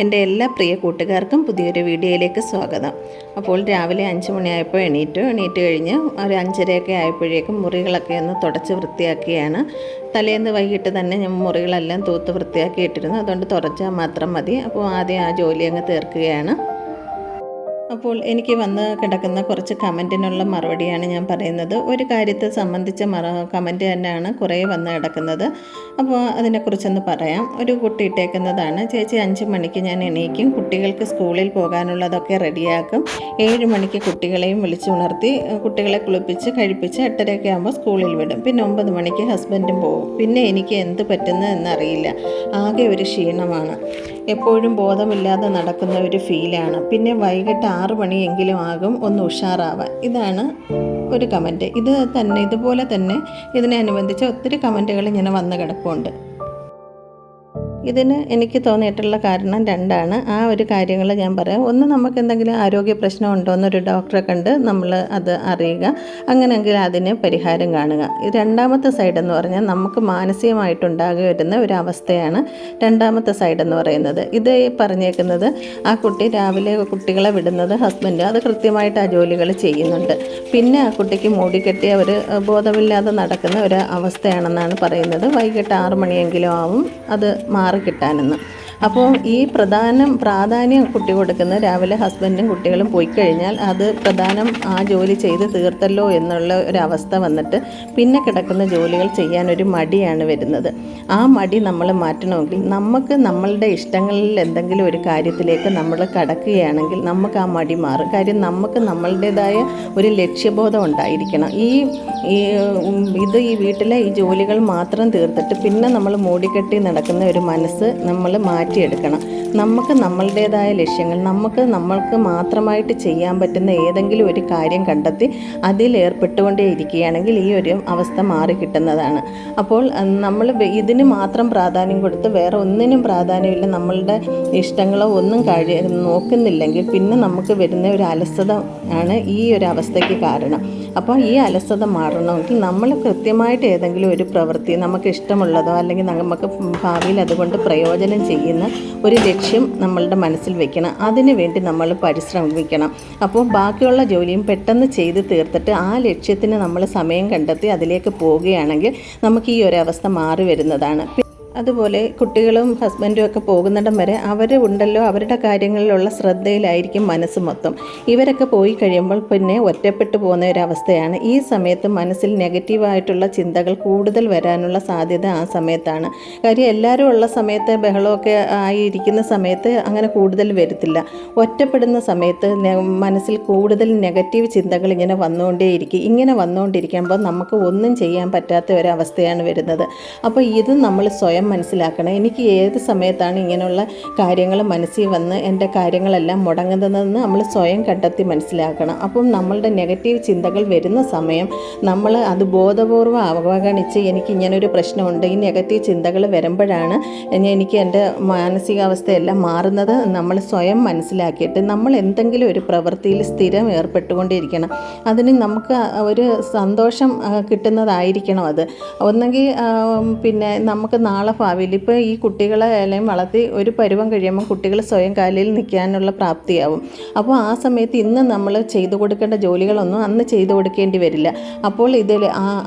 എന്റെ എല്ലാ പ്രിയ കൂട്ടുകാർക്കും പുതിയൊരു വീഡിയോയിലേക്ക് സ്വാഗതം. അപ്പോൾ രാവിലെ അഞ്ച് മണിയായപ്പോൾ എണീറ്റു. എണീറ്റ് കഴിഞ്ഞ് ഒരു അഞ്ചരയൊക്കെ ആയപ്പോഴേക്കും മുറികളൊക്കെ ഒന്ന് തുടച്ച് വൃത്തിയാക്കിയാണ്. തലേന്ന് വൈകിട്ട് തന്നെ ഞാൻ മുറികളെല്ലാം തൂത്ത് വൃത്തിയാക്കി ഇട്ടിരുന്നു അതുകൊണ്ട് തുടച്ചാൽ മാത്രം മതി. അപ്പോൾ ആദ്യം ആ ജോലി അങ്ങ് തീർക്കുകയാണ്. അപ്പോൾ എനിക്ക് വന്ന് കിടക്കുന്ന കുറച്ച് കമന്റിനുള്ള മറുപടിയാണ് ഞാൻ പറയുന്നത്. ഒരു കാര്യത്തെ സംബന്ധിച്ച മറ കമന്റ് തന്നെയാണ് കുറേ വന്ന് കിടക്കുന്നത്. അപ്പോൾ അതിനെക്കുറിച്ചൊന്ന് പറയാം. ഒരു കുട്ടി ഇട്ടേക്കുന്നതാണ്. ചേച്ചി അഞ്ച് മണിക്ക് ഞാൻ എണീക്കും. കുട്ടികൾക്ക് സ്കൂളിൽ പോകാനുള്ളതൊക്കെ റെഡിയാക്കും. ഏഴ് മണിക്ക് കുട്ടികളെയും വിളിച്ചുണർത്തി കുട്ടികളെ കുളിപ്പിച്ച് കഴിപ്പിച്ച് എട്ടരയൊക്കെ ആകുമ്പോൾ സ്കൂളിൽ വിടും. പിന്നെ ഒമ്പത് മണിക്ക് ഹസ്ബൻഡും പോകും പിന്നെ എനിക്ക് എന്ത് പറ്റുന്നു എന്നറിയില്ല. ആകെ ഒരു ക്ഷീണമാണ്. എപ്പോഴും ബോധമില്ലാതെ നടക്കുന്ന ഒരു ഫീലാണ്. പിന്നെ വൈകിട്ട് ആറ് മണിയെങ്കിലും ആകും ഒന്ന് ഉഷാറാവാൻ. ഇതാണ് ഒരു കമന്റ്. ഇത് തന്നെ ഇതുപോലെ തന്നെ ഇതിനെ അനുബന്ധിച്ച് ഒത്തിരി കമന്റുകൾ ഇങ്ങനെ വന്ന് കിടപ്പുണ്ട്. ഇതിന് എനിക്ക് തോന്നിയിട്ടുള്ള കാരണം രണ്ടാണ്. ആ ഒരു കാര്യങ്ങൾ ഞാൻ പറയാം. ഒന്ന് നമുക്ക് എന്തെങ്കിലും ആരോഗ്യ പ്രശ്നം ഉണ്ടോ എന്നൊരു ഡോക്ടറെ കണ്ട് നമ്മൾ അത് അറിയുക. അങ്ങനെയെങ്കിൽ അതിന് പരിഹാരം കാണുക. രണ്ടാമത്തെ സൈഡ് എന്ന് പറഞ്ഞാൽ നമുക്ക് മാനസികമായിട്ടുണ്ടാകി വരുന്ന ഒരു അവസ്ഥയാണ് രണ്ടാമത്തെ സൈഡ് എന്ന് പറയുന്നത്. ഇത് പറഞ്ഞേക്കുന്നത് ആ കുട്ടി രാവിലെ കുട്ടികളെ വിടുന്നത് ഹസ്ബൻഡ് അത് കൃത്യമായിട്ട് ആ ജോലികൾ ചെയ്യുന്നുണ്ട്. പിന്നെ ആ കുട്ടിക്ക് മൂടിക്കെട്ടി ഒരു ബോധമില്ലാതെ നടക്കുന്ന ഒരു അവസ്ഥയാണെന്നാണ് പറയുന്നത്. വൈകിട്ട് ആറ് മണിയെങ്കിലും ആവും. അത് മാറിക്കിട്ടാനെന്ന് അപ്പോൾ ഈ പ്രധാനം പ്രാധാന്യം കുട്ടി കൊടുക്കുന്ന രാവിലെ ഹസ്ബൻഡും കുട്ടികളും പോയി കഴിഞ്ഞാൽ അത് പ്രധാനം ആ ജോലി ചെയ്ത് തീർത്തല്ലോ എന്നുള്ള ഒരവസ്ഥ വന്നിട്ട് പിന്നെ കിടക്കുന്ന ജോലികൾ ചെയ്യാൻ ഒരു മടിയാണ് വരുന്നത്. ആ മടി നമ്മൾ മാറ്റണമെങ്കിൽ നമുക്ക് നമ്മളുടെ ഇഷ്ടങ്ങളിൽ എന്തെങ്കിലും ഒരു കാര്യത്തിലേക്ക് നമ്മൾ കടക്കുകയാണെങ്കിൽ നമുക്ക് ആ മടി മാറും. കാര്യം നമുക്ക് നമ്മളുടേതായ ഒരു ലക്ഷ്യബോധം ഉണ്ടായിരിക്കണം. ഈ ഇത് ഈ വീട്ടിലെ ഈ ജോലികൾ മാത്രം തീർത്തിട്ട് പിന്നെ നമ്മൾ മൂടിക്കെട്ടി നടക്കുന്ന ഒരു മനസ്സ് നമ്മൾ മാറ്റിയെടുക്കണം. നമുക്ക് നമ്മളുടേതായ ലക്ഷ്യങ്ങൾ നമുക്ക് നമ്മൾക്ക് മാത്രമായിട്ട് ചെയ്യാൻ പറ്റുന്ന ഏതെങ്കിലും ഒരു കാര്യം കണ്ടെത്തി അതിൽ ഏർപ്പെട്ടുകൊണ്ടേ ഇരിക്കുകയാണെങ്കിൽ ഈ ഒരു അവസ്ഥ മാറി കിട്ടുന്നതാണ്. അപ്പോൾ നമ്മൾ ഇതിന് മാത്രം പ്രാധാന്യം കൊടുത്ത് വേറെ ഒന്നിനും പ്രാധാന്യമില്ല നമ്മളുടെ ഇഷ്ടങ്ങളോ ഒന്നും കഴി നോക്കുന്നില്ലെങ്കിൽ പിന്നെ നമുക്ക് വരുന്ന ഒരു അലസത ആണ് ഈ ഒരു അവസ്ഥയ്ക്ക് കാരണം. അപ്പോൾ ഈ അലസത മാറണമെങ്കിൽ നമ്മൾ കൃത്യമായിട്ട് ഏതെങ്കിലും ഒരു പ്രവൃത്തി നമുക്ക് ഇഷ്ടമുള്ളതോ അല്ലെങ്കിൽ നമുക്ക് ഭാവിയിൽ അതുകൊണ്ട് പ്രയോജനം ചെയ്യുന്ന ഒരു ലക്ഷ്യം നമ്മളുടെ മനസ്സിൽ വെക്കണം. അതിനു വേണ്ടി നമ്മൾ പരിശ്രമിക്കണം. അപ്പോൾ ബാക്കിയുള്ള ജോലിയും പെട്ടെന്ന് ചെയ്ത് തീർത്തിട്ട് ആ ലക്ഷ്യത്തിന് നമ്മൾ സമയം കണ്ടെത്തി അതിലേക്ക് പോവുകയാണെങ്കിൽ നമുക്ക് ഈ ഒരു അവസ്ഥ മാറി വരുന്നതാണ്. അതുപോലെ കുട്ടികളും ഹസ്ബൻഡും ഒക്കെ പോകുന്നിടം വരെ അവർ ഉണ്ടല്ലോ അവരുടെ കാര്യങ്ങളിലുള്ള ശ്രദ്ധയിലായിരിക്കും മനസ്സ് മൊത്തം. ഇവരൊക്കെ പോയി കഴിയുമ്പോൾ പിന്നെ ഒറ്റപ്പെട്ടു പോകുന്ന ഒരവസ്ഥയാണ് ഈ സമയത്ത് മനസ്സിൽ നെഗറ്റീവായിട്ടുള്ള ചിന്തകൾ കൂടുതൽ വരാനുള്ള സാധ്യത ആ സമയത്താണ്. കാര്യം എല്ലാവരും ഉള്ള സമയത്ത് ബഹളമൊക്കെ ആയിരിക്കുന്ന സമയത്ത് അങ്ങനെ കൂടുതൽ വരത്തില്ല. ഒറ്റപ്പെടുന്ന സമയത്ത് മനസ്സിൽ കൂടുതൽ നെഗറ്റീവ് ചിന്തകൾ ഇങ്ങനെ വന്നുകൊണ്ടേയിരിക്കും. ഇങ്ങനെ വന്നുകൊണ്ടിരിക്കുമ്പോൾ നമുക്ക് ഒന്നും ചെയ്യാൻ പറ്റാത്ത ഒരവസ്ഥയാണ് വരുന്നത്. അപ്പോൾ ഇത് നമ്മൾ സ്വയം മനസ്സിലാക്കണം. എനിക്ക് ഏത് സമയത്താണ് ഇങ്ങനെയുള്ള കാര്യങ്ങൾ മനസ്സിൽ വന്ന് എന്റെ കാര്യങ്ങളെല്ലാം മുടങ്ങുന്നതെന്ന് നമ്മൾ സ്വയം കണ്ടെത്തി മനസ്സിലാക്കണം. അപ്പം നമ്മളുടെ നെഗറ്റീവ് ചിന്തകൾ വരുന്ന സമയം നമ്മൾ അത് ബോധപൂർവം അവഗണിച്ച് എനിക്ക് ഇങ്ങനൊരു പ്രശ്നമുണ്ട് ഈ നെഗറ്റീവ് ചിന്തകൾ വരുമ്പോഴാണ് എനിക്ക് എന്റെ മാനസികാവസ്ഥയെല്ലാം മാറുന്നത് നമ്മൾ സ്വയം മനസ്സിലാക്കിയിട്ട് നമ്മൾ എന്തെങ്കിലും ഒരു പ്രവൃത്തിയിൽ സ്ഥിരം ഏർപ്പെട്ടുകൊണ്ടിരിക്കണം. അതിന് നമുക്ക് ഒരു സന്തോഷം കിട്ടുന്നതായിരിക്കണം അത്. ഒന്നെങ്കിൽ പിന്നെ നമുക്ക് നാളെ ഭാവിയിൽ ഇപ്പോൾ ഈ കുട്ടികളെ എല്ലാം വളർത്തി ഒരു പരുവം കഴിയുമ്പോൾ കുട്ടികൾ സ്വയം കാലിൽ നിൽക്കാനുള്ള പ്രാപ്തിയാവും. അപ്പോൾ ആ സമയത്ത് ഇന്ന് നമ്മൾ ചെയ്തു കൊടുക്കേണ്ട ജോലികളൊന്നും അന്ന് ചെയ്തു കൊടുക്കേണ്ടി വരില്ല. അപ്പോൾ ഇതിൽ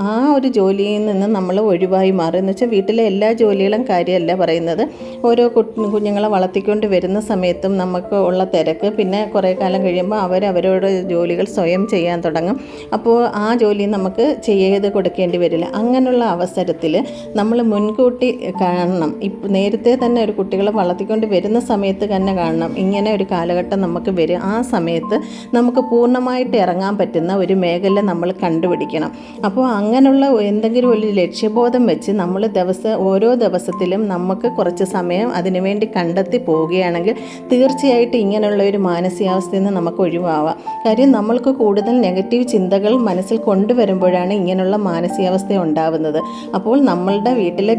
ആ ഒരു ജോലിയിൽ നിന്ന് നമ്മൾ ഒഴിവായി മാറും. എന്ന് വെച്ചാൽ വീട്ടിലെ എല്ലാ ജോലികളും കാര്യമല്ല പറയുന്നത്. ഓരോ കുഞ്ഞുങ്ങളെ വളർത്തിക്കൊണ്ട് വരുന്ന സമയത്തും നമുക്ക് ഉള്ള തിരക്ക്. പിന്നെ കുറേ കാലം കഴിയുമ്പോൾ അവർ അവരോട് ജോലികൾ സ്വയം ചെയ്യാൻ തുടങ്ങും. അപ്പോൾ ആ ജോലി നമുക്ക് ചെയ്ത് കൊടുക്കേണ്ടി വരില്ല. അങ്ങനെയുള്ള അവസരത്തിൽ നമ്മൾ മുൻകൂട്ടി കാണണം. ഇപ്പം നേരത്തെ തന്നെ ഒരു കുട്ടികളെ വളർത്തിക്കൊണ്ട് വരുന്ന സമയത്ത് തന്നെ കാണണം. ഇങ്ങനെ ഒരു കാലഘട്ടം നമുക്ക് വരും ആ സമയത്ത് നമുക്ക് പൂർണമായിട്ട് ഇറങ്ങാൻ പറ്റുന്ന ഒരു മേഖല നമ്മൾ കണ്ടുപിടിക്കണം. അപ്പോൾ അങ്ങനെയുള്ള എന്തെങ്കിലും ഒരു ലക്ഷ്യബോധം വെച്ച് നമ്മൾ ദിവസം ഓരോ ദിവസത്തിലും നമുക്ക് കുറച്ച് സമയം അതിനുവേണ്ടി കണ്ടെത്തി പോവുകയാണെങ്കിൽ തീർച്ചയായിട്ടും ഇങ്ങനെയുള്ള ഒരു മാനസികാവസ്ഥയിൽ നിന്ന് നമുക്ക് ഒഴിവാവാം. കാര്യം നമ്മൾക്ക് കൂടുതൽ നെഗറ്റീവ് ചിന്തകൾ മനസ്സിൽ കൊണ്ടുവരുമ്പോഴാണ് ഇങ്ങനെയുള്ള മാനസികാവസ്ഥ ഉണ്ടാവുന്നത്. അപ്പോൾ നമ്മളുടെ വീട്ടിലെ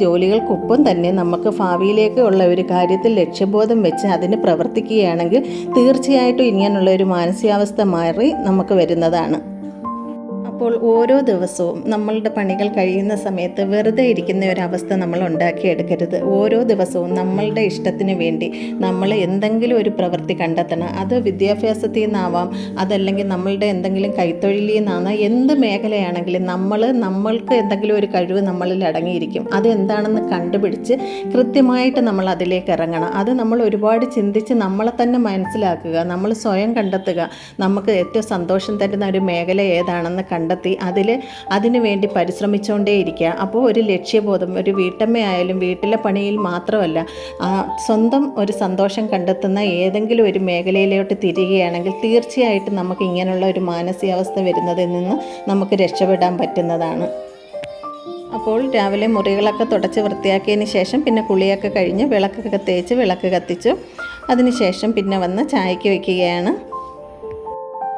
ജോലികൾക്കൊപ്പം തന്നെ നമുക്ക് ഭാവിയിലേക്ക് ഉള്ള ഒരു കാര്യത്തിൽ ലക്ഷ്യബോധം വെച്ച് അതിന് പ്രവർത്തിക്കുകയാണെങ്കിൽ തീർച്ചയായിട്ടും ഇങ്ങനെയുള്ള ഒരു മാനസികാവസ്ഥ മാറി നമുക്ക് വരുന്നതാണ്. അപ്പോൾ ഓരോ ദിവസവും നമ്മളുടെ പണികൾ കഴിയുന്ന സമയത്ത് വെറുതെ ഇരിക്കുന്ന ഒരവസ്ഥ നമ്മൾ ഉണ്ടാക്കിയെടുക്കരുത്. ഓരോ ദിവസവും നമ്മളുടെ ഇഷ്ടത്തിന് വേണ്ടി നമ്മൾ എന്തെങ്കിലും ഒരു പ്രവൃത്തി കണ്ടെത്തണം. അത് വിദ്യാഭ്യാസത്തിൽ നിന്നാവാം അതല്ലെങ്കിൽ നമ്മളുടെ എന്തെങ്കിലും കൈത്തൊഴിലിൽ നിന്നാണ് എന്ത് മേഖലയാണെങ്കിലും നമ്മൾ നമ്മൾക്ക് എന്തെങ്കിലും ഒരു കഴിവ് നമ്മളിൽ അടങ്ങിയിരിക്കും. അത് എന്താണെന്ന് കണ്ടുപിടിച്ച് കൃത്യമായിട്ട് നമ്മൾ അതിലേക്ക് ഇറങ്ങണം. അത് നമ്മൾ ഒരുപാട് ചിന്തിച്ച് നമ്മളെ തന്നെ മനസ്സിലാക്കുക നമ്മൾ സ്വയം കണ്ടെത്തുക. നമുക്ക് ഏറ്റവും സന്തോഷം തരുന്ന ഒരു മേഖല ഏതാണെന്ന് കണ്ടെത്തി അതിൽ അതിനു വേണ്ടി പരിശ്രമിച്ചുകൊണ്ടേയിരിക്കുക അപ്പോൾ ഒരു ലക്ഷ്യബോധം ഒരു വീട്ടമ്മയായാലും വീട്ടിലെ പണിയിൽ മാത്രമല്ല സ്വന്തം ഒരു സന്തോഷം കണ്ടെത്തുന്ന ഏതെങ്കിലും ഒരു മേഖലയിലോട്ട് തിരികുകയാണെങ്കിൽ തീർച്ചയായിട്ടും നമുക്ക് ഇങ്ങനെയുള്ള ഒരു മാനസികാവസ്ഥ വരുന്നതിൽ നിന്ന് നമുക്ക് രക്ഷപ്പെടാൻ പറ്റുന്നതാണ്. അപ്പോൾ രാവിലെ മുറികളൊക്കെ തുടച്ച് വൃത്തിയാക്കിയതിന് ശേഷം പിന്നെ കുളിയൊക്കെ കഴിഞ്ഞ് വിളക്കൊക്കെ തേച്ച് വിളക്ക് കത്തിച്ചു. അതിനുശേഷം പിന്നെ വന്ന് ചായക്ക് വയ്ക്കുകയാണ്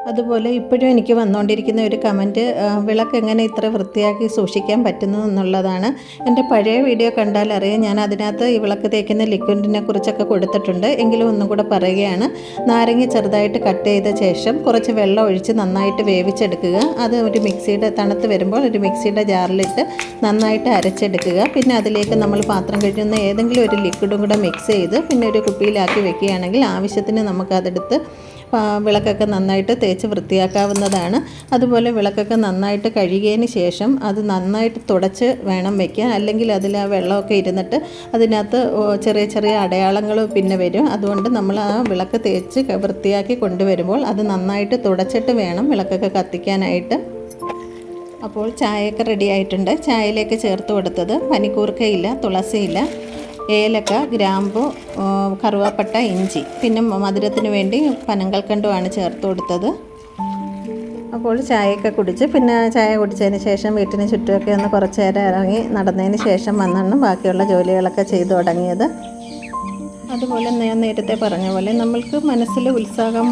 അതുപോലെ ഇപ്പോഴും എനിക്ക് വന്നുകൊണ്ടിരിക്കുന്ന ഒരു കമന്റ് വിളക്ക് എങ്ങനെ ഇത്ര വൃത്തിയാക്കി സൂക്ഷിക്കാൻ പറ്റുന്നു എന്നുള്ളതാണ്. എന്റെ പഴയ വീഡിയോ കണ്ടാൽ അറിയാം ഞാൻ അതിനകത്ത് ഈ വിളക്ക് തേക്കുന്ന ലിക്വിഡിനെ കുറിച്ചൊക്കെ കൊടുത്തിട്ടുണ്ട്. എങ്കിലും ഒന്നും കൂടെ പറയുകയാണ്. നാരങ്ങ ചെറുതായിട്ട് കട്ട് ചെയ്ത ശേഷം കുറച്ച് വെള്ളം ഒഴിച്ച് നന്നായിട്ട് വേവിച്ചെടുക്കുക. അത് ഒരു മിക്സിയുടെ തണുത്ത് വരുമ്പോൾ ഒരു മിക്സിയുടെ ജാറിലിട്ട് നന്നായിട്ട് അരച്ചെടുക്കുക. പിന്നെ അതിലേക്ക് നമ്മൾ പാത്രം കഴുകുന്ന ഏതെങ്കിലും ഒരു ലിക്വിഡും കൂടെ മിക്സ് ചെയ്ത് പിന്നെ ഒരു കുപ്പിയിലാക്കി വെക്കുകയാണെങ്കിൽ ആവശ്യത്തിന് നമുക്കതെടുത്ത് വിളക്കൊക്കെ നന്നായിട്ട് തേച്ച് വൃത്തിയാക്കാവുന്നതാണ്. അതുപോലെ വിളക്കൊക്കെ നന്നായിട്ട് കഴുകിയതിന് ശേഷം അത് നന്നായിട്ട് തുടച്ച് വേണം വയ്ക്കാൻ അല്ലെങ്കിൽ അതിൽ ആ വെള്ളമൊക്കെ ഇരുന്നിട്ട് അതിനകത്ത് ചെറിയ ചെറിയ അടയാളങ്ങൾ പിന്നെ വരും. അതുകൊണ്ട് നമ്മൾ ആ വിളക്ക് തേച്ച് വൃത്തിയാക്കി കൊണ്ടുവരുമ്പോൾ അത് നന്നായിട്ട് തുടച്ചിട്ട് വേണം വിളക്കൊക്കെ കത്തിക്കാനായിട്ട്. അപ്പോൾ ചായയൊക്കെ റെഡി ആയിട്ടുണ്ട്. ചായയിലേക്ക് ചേർത്ത് കൊടുത്തത് പനിക്കൂർക്കയില്ല തുളസിയില്ല. ഏലക്ക ഗ്രാമ്പു കറുവാപ്പട്ട ഇഞ്ചി. പിന്നെ മധുരത്തിന് വേണ്ടി പനങ്കൽക്കണ്ടുമാണ് ചേർത്ത് കൊടുത്തത്. അപ്പോൾ ചായയൊക്കെ കുടിച്ച് പിന്നെ ചായ കുടിച്ചതിന് ശേഷം വീട്ടിന് ചുറ്റുമൊക്കെ ഒന്ന് കുറച്ച് നേരം ഇറങ്ങി നടന്നതിന് ശേഷം വന്നെണ്ണം ബാക്കിയുള്ള ജോലികളൊക്കെ ചെയ്തു തുടങ്ങിയത്. അതുപോലെ ഞാൻ നേരത്തെ പറഞ്ഞ പോലെ നമ്മൾക്ക് മനസ്സിൽ ഉത്സാഹം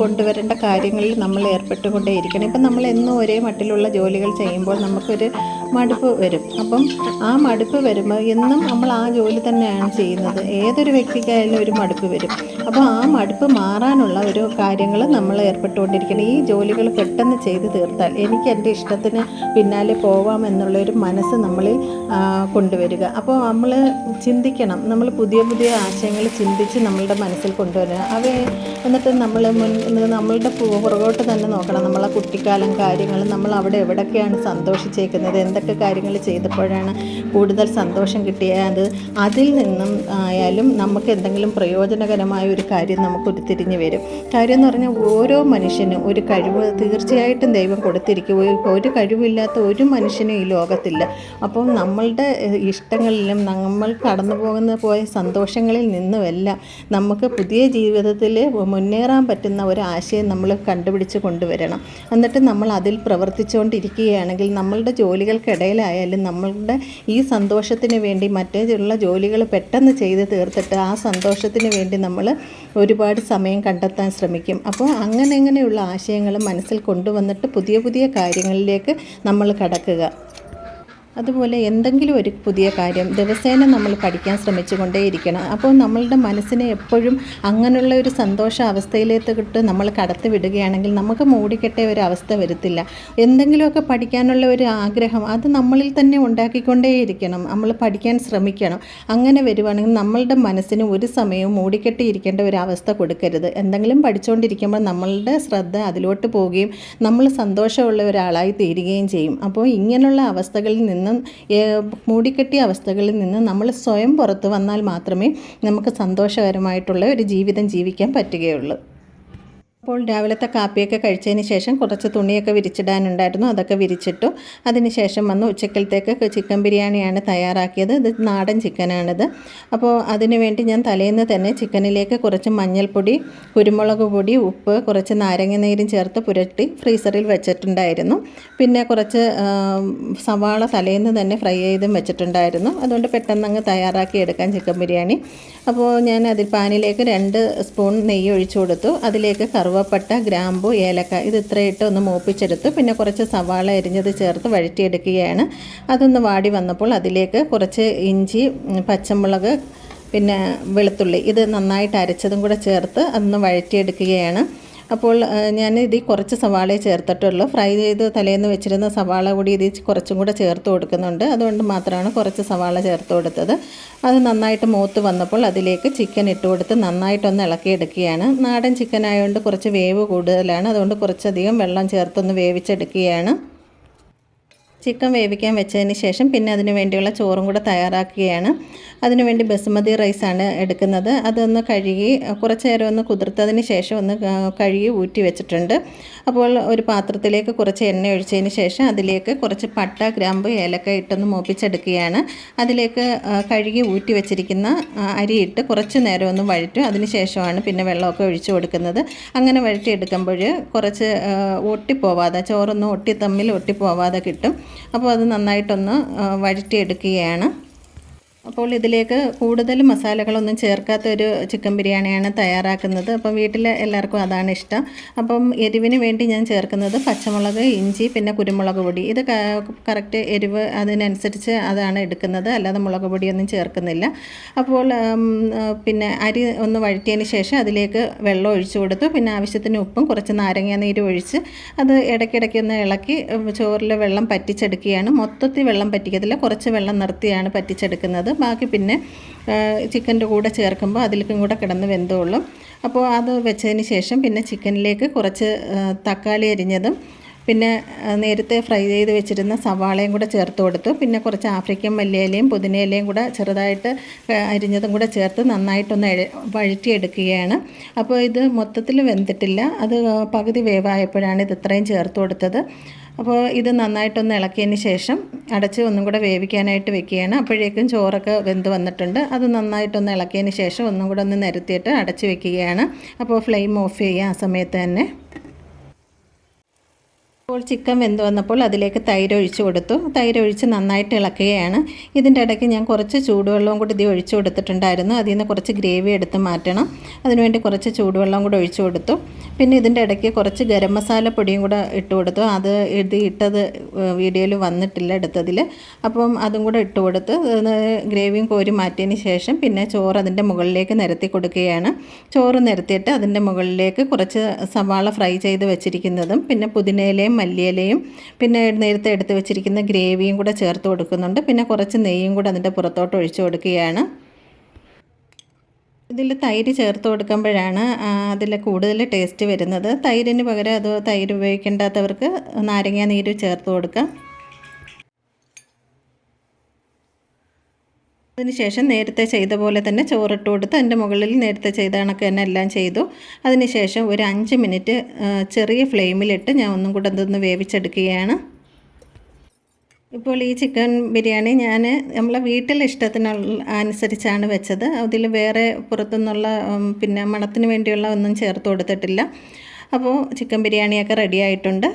കൊണ്ടുവരേണ്ട കാര്യങ്ങളിൽ നമ്മൾ ഏർപ്പെട്ടുകൊണ്ടേയിരിക്കണം. ഇപ്പം നമ്മൾ എന്നും ഒരേ മട്ടിലുള്ള ജോലികൾ ചെയ്യുമ്പോൾ നമുക്കൊരു മടുപ്പ് വരും. അപ്പം ആ മടുപ്പ് വരുമ്പോൾ എന്നും നമ്മൾ ആ ജോലി തന്നെയാണ് ചെയ്യുന്നത്. ഏതൊരു വ്യക്തിക്കായാലും ഒരു മടുപ്പ് വരും. അപ്പോൾ ആ മടുപ്പ് മാറാനുള്ള ഒരു കാര്യങ്ങൾ നമ്മൾ ഏർപ്പെട്ടുകൊണ്ടിരിക്കണം. ഈ ജോലികൾ പെട്ടെന്ന് ചെയ്ത് തീർത്താൽ എനിക്ക് എന്റെ ഇഷ്ടത്തിന് പിന്നാലെ പോവാം എന്നുള്ളൊരു മനസ്സ് നമ്മളിൽ കൊണ്ടുവരിക. അപ്പോൾ നമ്മൾ ചിന്തിക്കണം. നമ്മൾ പുതിയ പുതിയ ആശയങ്ങൾ ചിന്തിച്ച് നമ്മളുടെ മനസ്സിൽ കൊണ്ടുവരിക. അവ എന്നിട്ട് നമ്മൾ മുൻ നമ്മളുടെ പുറകോട്ട് തന്നെ നോക്കണം. നമ്മളെ കുട്ടിക്കാലം കാര്യങ്ങൾ നമ്മൾ അവിടെ എവിടെയൊക്കെയാണ് സന്തോഷിച്ചേക്കുന്നത്? എന്തൊക്കെ കാര്യങ്ങൾ ചെയ്തപ്പോഴാണ് കൂടുതൽ സന്തോഷം കിട്ടിയത്. അതിൽ നിന്നും ആയാലും നമുക്ക് എന്തെങ്കിലും പ്രയോജനകരമായ ഒരു കാര്യം നമുക്ക് ഉരുത്തിരിഞ്ഞ് വരും. കാര്യം എന്ന് പറഞ്ഞാൽ ഓരോ മനുഷ്യനും ഒരു കഴിവ് തീർച്ചയായിട്ടും ദൈവം കൊടുത്തിരിക്കും. ഒരു കഴിവില്ലാത്ത ഒരു മനുഷ്യനും ഈ ലോകത്തില്ല. അപ്പോൾ നമ്മളുടെ ഇഷ്ടങ്ങളിലും നമ്മൾ കടന്നു പോകുന്ന പോയ സന്തോഷങ്ങളിൽ നിന്നുമെല്ലാം നമുക്ക് പുതിയ ജീവിതത്തിൽ മുന്നേറാൻ പറ്റുന്ന ഒരു ആശയം നമ്മൾ കണ്ടുപിടിച്ച് കൊണ്ടുവരണം. എന്നിട്ട് നമ്മൾ അതിൽ പ്രവർത്തിച്ചുകൊണ്ടിരിക്കുകയാണെങ്കിൽ നമ്മളുടെ ജോലികൾക്കിടയിലായാലും നമ്മളുടെ ഈ സന്തോഷത്തിന് വേണ്ടി മറ്റേതുള്ള ജോലികൾ പെട്ടെന്ന് ചെയ്ത് തീർത്തിട്ട് ആ സന്തോഷത്തിന് വേണ്ടി നമ്മൾ ഒരുപാട് സമയം കണ്ടെത്താൻ ശ്രമിക്കും. അപ്പോൾ അങ്ങനെ അങ്ങനെയുള്ള ആശയങ്ങൾ മനസ്സിൽ കൊണ്ടുവന്നിട്ട് പുതിയ പുതിയ കാര്യങ്ങളിലേക്ക് നമ്മൾ കടക്കുക. അതുപോലെ എന്തെങ്കിലും ഒരു പുതിയ കാര്യം ദിവസേന നമ്മൾ പഠിക്കാൻ ശ്രമിച്ചു കൊണ്ടേയിരിക്കണം അപ്പോൾ നമ്മളുടെ മനസ്സിനെ എപ്പോഴും അങ്ങനെയുള്ള ഒരു സന്തോഷ അവസ്ഥയിലേക്ക് നമ്മൾ കടത്തി വിടുകയാണെങ്കിൽ നമുക്ക് മൂടിക്കെട്ടേ ഒരു അവസ്ഥ വരത്തില്ല. എന്തെങ്കിലുമൊക്കെ പഠിക്കാനുള്ള ഒരു ആഗ്രഹം അത് നമ്മളിൽ തന്നെ ഉണ്ടാക്കിക്കൊണ്ടേയിരിക്കണം. നമ്മൾ പഠിക്കാൻ ശ്രമിക്കണം. അങ്ങനെ വരുവാണെങ്കിൽ നമ്മളുടെ മനസ്സിന് ഒരു സമയവും മൂടിക്കെട്ടിയിരിക്കേണ്ട ഒരു അവസ്ഥ കൊടുക്കരുത്. എന്തെങ്കിലും പഠിച്ചുകൊണ്ടിരിക്കുമ്പോൾ നമ്മളുടെ ശ്രദ്ധ അതിലോട്ട് പോവുകയും നമ്മൾ സന്തോഷമുള്ള ഒരാളായി തീരുകയും ചെയ്യും. അപ്പോൾ ഇങ്ങനെയുള്ള അവസ്ഥകളിൽ നിന്ന് നിന്നും മൂടിക്കെട്ടിയ അവസ്ഥകളിൽ നിന്ന് നമ്മൾ സ്വയം പുറത്തു വന്നാൽ മാത്രമേ നമുക്ക് സന്തോഷകരമായിട്ടുള്ള ഒരു ജീവിതം ജീവിക്കാൻ പറ്റുകയുള്ളൂ. അപ്പോൾ രാവിലത്തെ കാപ്പിയൊക്കെ കഴിച്ചതിന് ശേഷം കുറച്ച് തുണിയൊക്കെ വിരിച്ചിടാനുണ്ടായിരുന്നു. അതൊക്കെ വിരിച്ചിട്ടു. അതിനുശേഷം വന്ന് ഉച്ചക്കലത്തേക്ക് ചിക്കൻ ബിരിയാണിയാണ് തയ്യാറാക്കിയത്. ഇത് നാടൻ ചിക്കനാണിത്. അപ്പോൾ അതിനുവേണ്ടി ഞാൻ തലേന്ന് തന്നെ ചിക്കനിലേക്ക് കുറച്ച് മഞ്ഞൾപ്പൊടി കുരുമുളക് പൊടി ഉപ്പ് കുറച്ച് നാരങ്ങ നീരും ചേർത്ത് പുരട്ടി ഫ്രീസറിൽ വെച്ചിട്ടുണ്ടായിരുന്നു. പിന്നെ കുറച്ച് സവാള തലേന്ന് തന്നെ ഫ്രൈ ചെയ്തും വെച്ചിട്ടുണ്ടായിരുന്നു. അതുകൊണ്ട് പെട്ടെന്ന് അങ്ങ് തയ്യാറാക്കി എടുക്കാൻ ചിക്കൻ ബിരിയാണി. അപ്പോൾ ഞാൻ അതിൽ പാനിലേക്ക് രണ്ട് സ്പൂൺ നെയ്യ് ഒഴിച്ചു കൊടുത്തു. അതിലേക്ക് കറു കറുവപ്പട്ട ഗ്രാമ്പു ഏലക്ക. ഇത് ഇത്രയിട്ട് ഒന്ന് മൂപ്പിച്ചെടുത്ത് പിന്നെ കുറച്ച് സവാള എരിഞ്ഞത് ചേർത്ത് വഴറ്റിയെടുക്കുകയാണ്. അതൊന്ന് വാടി വന്നപ്പോൾ അതിലേക്ക് കുറച്ച് ഇഞ്ചി പച്ചമുളക് പിന്നെ വെളുത്തുള്ളി. ഇത് നന്നായിട്ട് അരച്ചതും കൂടെ ചേർത്ത് അതൊന്ന് വഴറ്റിയെടുക്കുകയാണ്. അപ്പോൾ ഞാൻ ഇതിൽ കുറച്ച് സവാളയെ ചേർത്തിട്ടുള്ളൂ. ഫ്രൈ ചെയ്ത് തലേന്ന് വെച്ചിരുന്ന സവാള കൂടി ഇതിൽ കുറച്ചും കൂടെ ചേർത്ത് കൊടുക്കുന്നുണ്ട്. അതുകൊണ്ട് മാത്രമാണ് കുറച്ച് സവാള ചേർത്ത് കൊടുത്തത്. അത് നന്നായിട്ട് മൂത്ത് വന്നപ്പോൾ അതിലേക്ക് ചിക്കൻ ഇട്ട് കൊടുത്ത് നന്നായിട്ടൊന്ന് ഇളക്കിയെടുക്കുകയാണ്. നാടൻ ചിക്കൻ ആയതുകൊണ്ട് കുറച്ച് വേവ് കൂടുതലാണ്. അതുകൊണ്ട് കുറച്ചധികം വെള്ളം ചേർത്തൊന്ന് വേവിച്ചെടുക്കുകയാണ്. ചിക്കൻ വേവിക്കാൻ വെച്ചതിന് ശേഷം പിന്നെ അതിന് വേണ്ടിയുള്ള ചോറും കൂടെ തയ്യാറാക്കുകയാണ്. അതിനുവേണ്ടി ബസുമതി റൈസാണ് എടുക്കുന്നത്. അതൊന്ന് കഴുകി കുറച്ച് നേരം ഒന്ന് കുതിർത്തതിന് ശേഷം ഒന്ന് കഴുകി ഊറ്റി വെച്ചിട്ടുണ്ട്. അപ്പോൾ ഒരു പാത്രത്തിലേക്ക് കുറച്ച് എണ്ണ ഒഴിച്ചതിന് ശേഷം അതിലേക്ക് കുറച്ച് പട്ട ഗ്രാമ്പ് ഏലക്ക ഇട്ടൊന്ന് മൂപ്പിച്ചെടുക്കുകയാണ്. അതിലേക്ക് കഴുകി ഊറ്റി വെച്ചിരിക്കുന്ന അരി അരിയിട്ട് കുറച്ച് നേരം ഒന്ന് വഴറ്റും. അതിന് ശേഷമാണ് പിന്നെ വെള്ളമൊക്കെ ഒഴിച്ചു കൊടുക്കുന്നത്. അങ്ങനെ വഴറ്റിയെടുക്കുമ്പോൾ കുറച്ച് ഒട്ടിപ്പോവാതെ ചോറൊന്നും ഒട്ടി തമ്മിൽ ഒട്ടിപ്പോവാതെ കിട്ടും. അപ്പോൾ അത് നന്നായിട്ടൊന്ന് വഴറ്റിയെടുക്കുകയാണ്. അപ്പോൾ ഇതിലേക്ക് കൂടുതൽ മസാലകളൊന്നും ചേർക്കാത്ത ഒരു ചിക്കൻ ബിരിയാണിയാണ് തയ്യാറാക്കുന്നത്. അപ്പം വീട്ടിൽ എല്ലാവർക്കും അതാണ് ഇഷ്ടം. അപ്പം എരിവിന് വേണ്ടി ഞാൻ ചേർക്കുന്നത് പച്ചമുളക് ഇഞ്ചി പിന്നെ കുരുമുളക് പൊടി. ഇത് കറക്റ്റ് എരിവ് അതിനനുസരിച്ച് അതാണ് എടുക്കുന്നത്. അല്ലാതെ മുളക് പൊടിയൊന്നും ചേർക്കുന്നില്ല. അപ്പോൾ പിന്നെ അരി ഒന്ന് വഴറ്റിയതിന് ശേഷം അതിലേക്ക് വെള്ളം ഒഴിച്ചു കൊടുത്തു. പിന്നെ ആവശ്യത്തിന് ഉപ്പും കുറച്ച് നാരങ്ങ നീര് ഒഴിച്ച് അത് ഇടയ്ക്കിടയ്ക്ക് ഒന്ന് ഇളക്കി ചോറിൽ വെള്ളം പറ്റിച്ചെടുക്കുകയാണ്. മൊത്തത്തിൽ വെള്ളം പറ്റിക്കത്തില്ല. കുറച്ച് വെള്ളം നിർത്തിയാണ് പറ്റിച്ചെടുക്കുന്നത്. ബാക്കി പിന്നെ ചിക്കന്റെ കൂടെ ചേർക്കുമ്പോൾ അതിലേക്കും കൂടെ കിടന്ന് വെന്തോളും അപ്പോൾ അത് വെച്ചതിന് ശേഷം പിന്നെ ചിക്കനിലേക്ക് കുറച്ച് തക്കാളി അരിഞ്ഞതും പിന്നെ നേരത്തെ ഫ്രൈ ചെയ്ത് വെച്ചിരുന്ന സവാളയും കൂടെ ചേർത്ത് കൊടുത്തു. പിന്നെ കുറച്ച് ആഫ്രിക്കൻ മല്ലിയിലയും പുതിനയിലയും കൂടെ ചെറുതായിട്ട് അരിഞ്ഞതും കൂടെ ചേർത്ത് നന്നായിട്ടൊന്ന് വഴറ്റിയെടുക്കുകയാണ്. അപ്പോൾ ഇത് മൊത്തത്തിൽ വെന്തിട്ടില്ല. അത് പകുതി വേവായപ്പോഴാണ് ഇത് ഇത്രയും ചേർത്ത് കൊടുത്തത്. അപ്പോൾ ഇത് നന്നായിട്ടൊന്ന് ഇളക്കിയതിന് ശേഷം അടച്ച് ഒന്നും കൂടെ വേവിക്കാനായിട്ട് വെക്കുകയാണ്. അപ്പോഴേക്കും ചോറൊക്കെ വെന്ത് വന്നിട്ടുണ്ട്. അത് നന്നായിട്ടൊന്ന് ഇളക്കിയതിന് ശേഷം ഒന്നും കൂടെ ഒന്ന് നിരത്തിയിട്ട് അടച്ച് വെക്കുകയാണ്. അപ്പോൾ ഫ്ലെയിം ഓഫ് ചെയ്യുക ആ സമയത്ത് തന്നെ. അപ്പോൾ ചിക്കൻ വെന്ത് വന്നപ്പോൾ അതിലേക്ക് തൈര് ഒഴിച്ച് കൊടുത്തു. തൈര് ഒഴിച്ച് നന്നായിട്ട് ഇളക്കുകയാണ്. ഇതിന്റെ ഇടയ്ക്ക് ഞാൻ കുറച്ച് ചൂടുവെള്ളവും കൂടി ഇത് ഒഴിച്ചു കൊടുത്തിട്ടുണ്ടായിരുന്നു. അതിൽ നിന്ന് കുറച്ച് ഗ്രേവി എടുത്ത് മാറ്റണം. അതിനുവേണ്ടി കുറച്ച് ചൂടുവെള്ളം കൂടി ഒഴിച്ചു കൊടുത്തു. പിന്നെ ഇതിന്റെ ഇടയ്ക്ക് കുറച്ച് ഗരം മസാല പൊടിയും കൂടെ ഇട്ട് കൊടുത്തു. അത് ഇത് ഇട്ടത് വീഡിയോയിൽ വന്നിട്ടില്ല എടുത്തതിൽ. അപ്പം അതും കൂടെ ഇട്ട് കൊടുത്ത് ഗ്രേവിയും കോരി മാറ്റിയതിന് ശേഷം പിന്നെ ചോറ് അതിന്റെ മുകളിലേക്ക് നിരത്തി കൊടുക്കുകയാണ്. ചോറ് നിരത്തിയിട്ട് അതിന്റെ മുകളിലേക്ക് കുറച്ച് സവാള ഫ്രൈ ചെയ്ത് വെച്ചിരിക്കുന്നതും പിന്നെ പുതിനയിലയും മല്ലിയിലയും പിന്നെ നേരത്തെ എടുത്ത് വെച്ചിരിക്കുന്ന ഗ്രേവിയും കൂടെ ചേർത്ത് കൊടുക്കുന്നുണ്ട്. പിന്നെ കുറച്ച് നെയ്യും കൂടെ അതിന്റെ പുറത്തോട്ട് ഒഴിച്ചു കൊടുക്കുകയാണ്. ഇതിൽ തൈര് ചേർത്ത് കൊടുക്കുമ്പോഴാണ് അതിൽ കൂടുതൽ ടേസ്റ്റ് വരുന്നത്. തൈരിന് പകരം അത് തൈര് ഉപയോഗിക്കേണ്ടാത്തവർക്ക് നാരങ്ങ നീര് ചേർത്ത് കൊടുക്കാം. അതിനുശേഷം നേരത്തെ ചെയ്ത പോലെ തന്നെ ചോറിട്ട് കൊടുത്ത് അതിന്റെ മുകളിൽ നേരത്തെ ചെയ്ത കണക്ക് തന്നെ എല്ലാം ചെയ്തു. അതിനുശേഷം ഒരു അഞ്ച് മിനിറ്റ് ചെറിയ ഫ്ലെയിമിലിട്ട് ഞാൻ ഒന്നും കൂടെ അതൊന്ന് വേവിച്ചെടുക്കുകയാണ്. ഇപ്പോൾ ഈ ചിക്കൻ ബിരിയാണി ഞാൻ നമ്മളെ വീട്ടിലെ ഇഷ്ടത്തിനുള്ള അനുസരിച്ചാണ് വെച്ചത്. അതിൽ വേറെ പുറത്തുനിന്നുള്ള പിന്നെ മണത്തിന് വേണ്ടിയുള്ള ഒന്നും ചേർത്ത് കൊടുത്തിട്ടില്ല. അപ്പോൾ ചിക്കൻ ബിരിയാണിയൊക്കെ റെഡി ആയിട്ടുണ്ട്.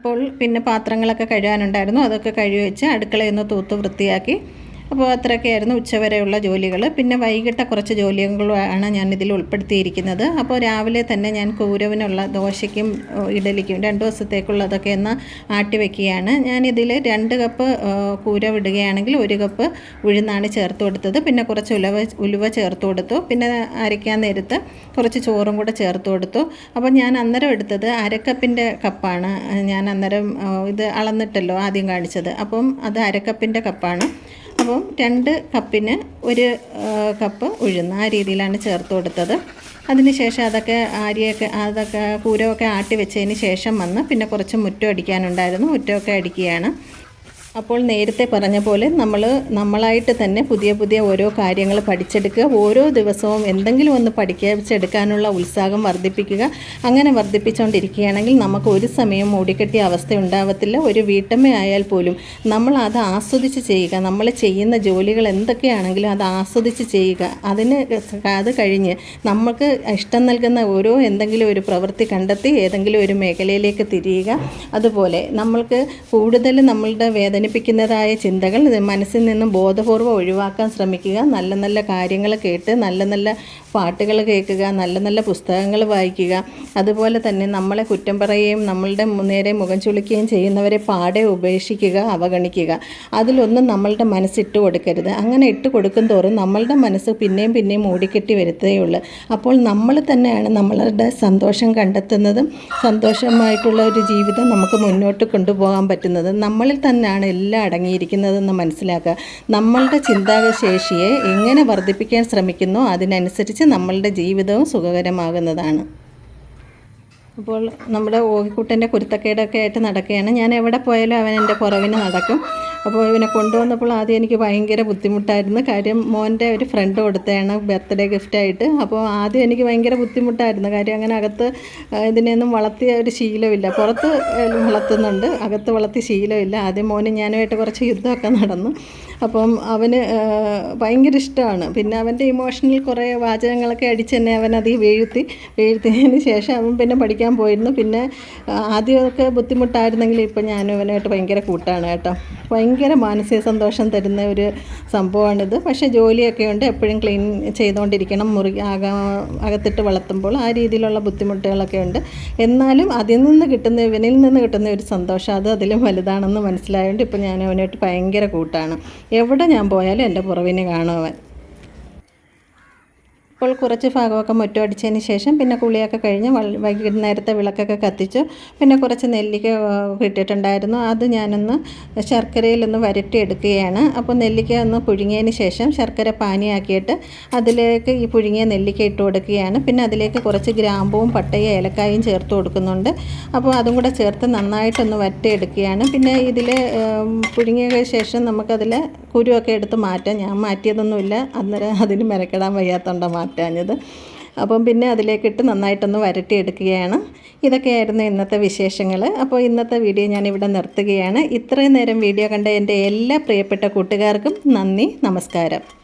അപ്പോൾ പിന്നെ പാത്രങ്ങളൊക്കെ കഴുകാനുണ്ടായിരുന്നു. അതൊക്കെ കഴുകി വെച്ച് അടുക്കളയൊന്ന് തൂത്ത് വൃത്തിയാക്കി അപ്പോൾ അത്രയൊക്കെയായിരുന്നു ഉച്ചവരെയുള്ള ജോലികൾ. പിന്നെ വൈകിട്ട കുറച്ച് ജോലികളാണ് ഞാൻ ഇതിൽ ഉൾപ്പെടുത്തിയിരിക്കുന്നത്. അപ്പോൾ രാവിലെ തന്നെ ഞാൻ കൂരവിനുള്ള ദോശയ്ക്കും ഇഡലിക്കും രണ്ട് ദിവസത്തേക്കുള്ളതൊക്കെ ഒന്ന് ആട്ടി വയ്ക്കുകയാണ് ഞാനിതിൽ രണ്ട് കപ്പ് കൂരവ് കൂര വിടുകയാണെങ്കിൽ ഒരു കപ്പ് ഉഴുന്നാണ് ചേർത്ത് കൊടുത്തത്. പിന്നെ കുറച്ച് ഉലവ ഉലുവ ചേർത്ത് കൊടുത്തു. പിന്നെ അരയ്ക്കാൻ നേരത്ത് കുറച്ച് ചോറും കൂടെ ചേർത്ത് കൊടുത്തു. അപ്പോൾ ഞാൻ അന്നേരം എടുത്തത് അരക്കപ്പിന്റെ കപ്പാണ്. ഞാൻ അന്നേരം ഇത് അളന്നിട്ടല്ലോ ആദ്യം കാണിച്ചത്. അപ്പം അത് അരക്കപ്പിന്റെ കപ്പാണ്. അപ്പം രണ്ട് കപ്പിന് ഒരു കപ്പ് ഉഴുന്ന് ആ രീതിയിലാണ് ചേർത്ത് കൊടുത്തത്. അതിനുശേഷം അതൊക്കെ ആരിയൊക്കെ അതൊക്കെ കൂരമൊക്കെ ആട്ടി വെച്ചതിന് ശേഷം വന്ന് പിന്നെ കുറച്ച് മുറ്റം അടിക്കാനുണ്ടായിരുന്നു. മുറ്റമൊക്കെ അടിക്കുകയാണ്. അപ്പോൾ നേരത്തെ പറഞ്ഞ പോലെ നമ്മൾ നമ്മളായിട്ട് തന്നെ പുതിയ പുതിയ ഓരോ കാര്യങ്ങൾ പഠിച്ചെടുക്കുക ഓരോ ദിവസവും എന്തെങ്കിലും ഒന്ന് പഠിച്ചെടുക്കാനുള്ള ഉത്സാഹം വർദ്ധിപ്പിക്കുക. അങ്ങനെ വർദ്ധിപ്പിച്ചുകൊണ്ടിരിക്കുകയാണെങ്കിൽ നമുക്ക് ഒരു സമയം മൂടിക്കെട്ടിയ അവസ്ഥ ഉണ്ടാവത്തില്ല. ഒരു വീട്ടമ്മ ആയാൽ പോലും നമ്മൾ അത് ആസ്വദിച്ച് ചെയ്യുക നമ്മൾ ചെയ്യുന്ന ജോലികൾ എന്തൊക്കെയാണെങ്കിലും അത് ആസ്വദിച്ച് ചെയ്യുക. അതിന് അത് കഴിഞ്ഞ് നമുക്ക് ഇഷ്ടം നൽകുന്ന ഓരോ എന്തെങ്കിലും ഒരു പ്രവൃത്തി കണ്ടെത്തി ഏതെങ്കിലും ഒരു മേഖലയിലേക്ക് തിരിയുക. അതുപോലെ നമ്മൾക്ക് കൂടുതൽ നമ്മളുടെ വേദന വേദനിപ്പിക്കുന്നതായ ചിന്തകൾ മനസ്സിൽ നിന്നും ബോധപൂർവം ഒഴിവാക്കാൻ ശ്രമിക്കുക. നല്ല നല്ല കാര്യങ്ങൾ കേട്ട് നല്ല നല്ല പാട്ടുകൾ കേൾക്കുക നല്ല നല്ല പുസ്തകങ്ങൾ വായിക്കുക. അതുപോലെ തന്നെ നമ്മളെ കുറ്റം പറയുകയും നമ്മളുടെ നേരെ മുഖം ചുളിക്കുകയും ചെയ്യുന്നവരെ പാടെ ഉപേക്ഷിക്കുക അവഗണിക്കുക. അതിലൊന്നും നമ്മളുടെ മനസ്സിട്ട് കൊടുക്കരുത്. അങ്ങനെ ഇട്ട് കൊടുക്കും തോറും നമ്മളുടെ മനസ്സ് പിന്നെയും പിന്നെയും മൂടിക്കെട്ടി വരുത്തേ അപ്പോൾ നമ്മൾ തന്നെയാണ് നമ്മളുടെ സന്തോഷം കണ്ടെത്തുന്നതും സന്തോഷമായിട്ടുള്ള ഒരു ജീവിതം നമുക്ക് മുന്നോട്ട് കൊണ്ടുപോകാൻ പറ്റുന്നത്. നമ്മളിൽ തന്നെയാണ് എല്ലാം അടങ്ങിയിരിക്കുന്നതെന്ന് മനസ്സിലാക്കുക. നമ്മളുടെ ചിന്താശേഷിയെ എങ്ങനെ വർദ്ധിപ്പിക്കാൻ ശ്രമിക്കുന്നോ അതിനനുസരിച്ച് നമ്മളുടെ ജീവിതവും സുഖകരമാകുന്നതാണ്. അപ്പോൾ നമ്മുടെ ഓഹിക്കുട്ടന്റെ കുരുത്തക്കേടൊക്കെ ആയിട്ട് നടക്കുകയാണ്. ഞാൻ എവിടെ പോയാലും അവൻ എന്റെ പുറവിന് നടക്കും. അപ്പോൾ ഇവനെ കൊണ്ടുവന്നപ്പോൾ ആദ്യം എനിക്ക് ഭയങ്കര ബുദ്ധിമുട്ടായിരുന്നു. കാര്യം മോന്റെ ഒരു ഫ്രണ്ട് കൊടുത്തതാണ് ബർത്ത്ഡേ ഗിഫ്റ്റായിട്ട് അപ്പോൾ ആദ്യം എനിക്ക് ഭയങ്കര ബുദ്ധിമുട്ടായിരുന്നു. കാര്യം അങ്ങനെ അകത്ത് ഇതിനെയൊന്നും വളർത്തിയ ഒരു ശീലമില്ല. പുറത്ത് വളർത്തുന്നുണ്ട്. അകത്ത് വളർത്തിയ ശീലമില്ല. ആദ്യം മോന് ഞാനുമായിട്ട് കുറച്ച് യുദ്ധമൊക്കെ നടന്നു. അപ്പം അവന് ഭയങ്കര ഇഷ്ടമാണ് പിന്നെ അവന്റെ ഇമോഷണൽ കുറേ വാചകങ്ങളൊക്കെ അടിച്ച് തന്നെ അവൻ അത് വീഴ്ത്തി വീഴ്ത്തിയതിന് ശേഷം അവൻ പിന്നെ പഠിക്കാൻ പോയിരുന്നു. പിന്നെ ആദ്യമൊക്കെ ബുദ്ധിമുട്ടായിരുന്നെങ്കിൽ ഇപ്പം ഞാനും അവനുമായിട്ട് ഭയങ്കര കൂട്ടാണ് കേട്ടോ. ഭയങ്കര മാനസിക സന്തോഷം തരുന്ന ഒരു സംഭവമാണിത്. പക്ഷേ ജോലിയൊക്കെ ഉണ്ട്. എപ്പോഴും ക്ലീൻ ചെയ്തുകൊണ്ടിരിക്കണം. മുറി ആക അകത്തിട്ട് വളർത്തുമ്പോൾ ആ രീതിയിലുള്ള ബുദ്ധിമുട്ടുകളൊക്കെ ഉണ്ട്. എന്നാലും അതിൽ നിന്ന് കിട്ടുന്ന ഇവനിൽ നിന്ന് കിട്ടുന്ന ഒരു സന്തോഷം അത് അതിലും വലുതാണെന്ന് മനസ്സിലായതുകൊണ്ട് ഇപ്പം ഞാൻ അവനായിട്ട് ഭയങ്കര കൂട്ടാണ്. എവിടെ ഞാൻ പോയാലും എന്റെ പുറവിനെ കാണും ഇപ്പോൾ കുറച്ച് ഭാഗമൊക്കെ മുറ്റം അടിച്ചതിന് ശേഷം പിന്നെ കുളിയൊക്കെ കഴിഞ്ഞ് വൈകുന്നേരത്തെ വിളക്കൊക്കെ കത്തിച്ചു. പിന്നെ കുറച്ച് നെല്ലിക്ക കിട്ടിയിട്ടുണ്ടായിരുന്നു അത് ഞാനൊന്ന് ശർക്കരയിലൊന്ന് വരട്ടി എടുക്കുകയാണ് അപ്പോൾ നെല്ലിക്ക ഒന്ന് പുഴുങ്ങിയതിന് ശേഷം ശർക്കര പാനിയാക്കിയിട്ട് അതിലേക്ക് ഈ പുഴുങ്ങിയ നെല്ലിക്ക ഇട്ട് കൊടുക്കുകയാണ്. പിന്നെ അതിലേക്ക് കുറച്ച് ഗ്രാമ്പൂവും പട്ടയും ഏലക്കായും ചേർത്ത് കൊടുക്കുന്നുണ്ട്. അപ്പോൾ അതും കൂടെ ചേർത്ത് നന്നായിട്ടൊന്ന് വരട്ടിയെടുക്കുകയാണ്. പിന്നെ ഇതിൽ പുഴുങ്ങിയ ശേഷം നമുക്കതിൽ കുരുവൊക്കെ എടുത്ത് മാറ്റാം ഞാൻ മാറ്റിയതൊന്നുമില്ല. അന്നേരം അതിന് മെനക്കെടാൻ വയ്യാത്തതുകൊണ്ടാണ് മാറ്റാഞ്ഞത്. അപ്പം പിന്നെ അതിലേക്കിട്ട് നന്നായിട്ടൊന്ന് വരട്ടിയെടുക്കുകയാണ്. ഇതൊക്കെയായിരുന്നു ഇന്നത്തെ വിശേഷങ്ങൾ അപ്പോൾ ഇന്നത്തെ വീഡിയോ ഞാനിവിടെ നിർത്തുകയാണ്. ഇത്രയും നേരം വീഡിയോ കണ്ട എന്റെ എല്ലാ പ്രിയപ്പെട്ട കൂട്ടുകാർക്കും നന്ദി നമസ്കാരം.